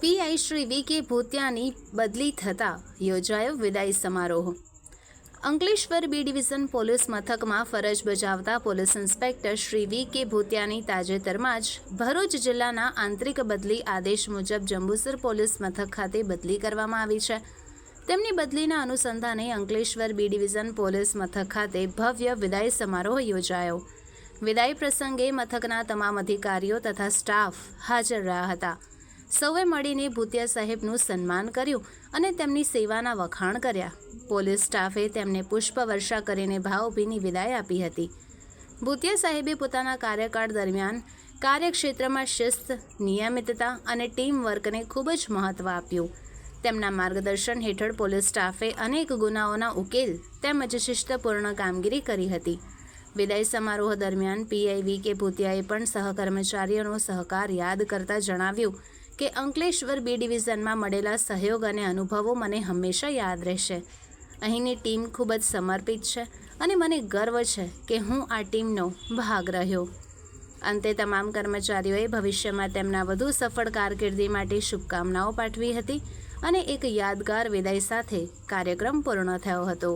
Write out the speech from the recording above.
PI Shri વી કે ભૂતિયાની બદલી થતાં યોજાયો વિદાય સમારોહ. અંકલેશ્વર બી ડિવિઝન પોલીસ મથકમાં ફરજ બજાવતા પોલીસ ઇન્સ્પેક્ટર શ્રી વી કે ભૂતિયાની તાજેતરમાં જ ભરૂચ જિલ્લાના આંતરિક બદલી આદેશ મુજબ જંબુસર પોલીસ મથક ખાતે બદલી કરવામાં આવી છે. તેમની બદલીના અનુસંધાને અંકલેશ્વર બી ડિવિઝન પોલીસ મથક ખાતે ભવ્ય વિદાય સમારોહ યોજાયો. વિદાય પ્રસંગે મથકના તમામ અધિકારીઓ તથા સ્ટાફ હાજર રહ્યા હતા. સૌએ મળીને ભૂતિયા સાહેબનું સન્માન કર્યું અને તેમની સેવાના વખાણ કર્યા. પોલીસ સ્ટાફે તેમને પુષ્પવર્ષા કરીને ભાવભીની વિદાય આપી હતી. ભૂતિયા સાહેબે પોતાના કાર્યકાળ દરમિયાન કાર્યક્ષેત્રમાં શિસ્ત, નિયમિતતા અને ટીમ વર્કને ખૂબ જ મહત્ત્વ આપ્યું. તેમના માર્ગદર્શન હેઠળ પોલીસ સ્ટાફે અનેક ગુનાઓના ઉકેલ તેમજ શિસ્તપૂર્ણ કામગીરી કરી હતી. વિદાય સમારોહ દરમિયાન પીઆઈ વી કે ભૂતિયાએ પણ સહકર્મચારીઓનો સહકાર યાદ કરતા જણાવ્યું કે અંકલેશ્વર બી ડિવિઝનમાં મળેલા સહયોગ અને અનુભવો મને હંમેશા યાદ રહેશે. અહીંની ટીમ ખૂબ જ સમર્પિત છે અને મને ગર્વ છે કે હું આ ટીમનો ભાગ રહ્યો. અંતે તમામ કર્મચારીઓએ ભવિષ્યમાં તેમના વધુ સફળ કારકિર્દી માટે શુભકામનાઓ પાઠવી હતી અને એક યાદગાર વિદાય સાથે કાર્યક્રમ પૂર્ણ થયો હતો.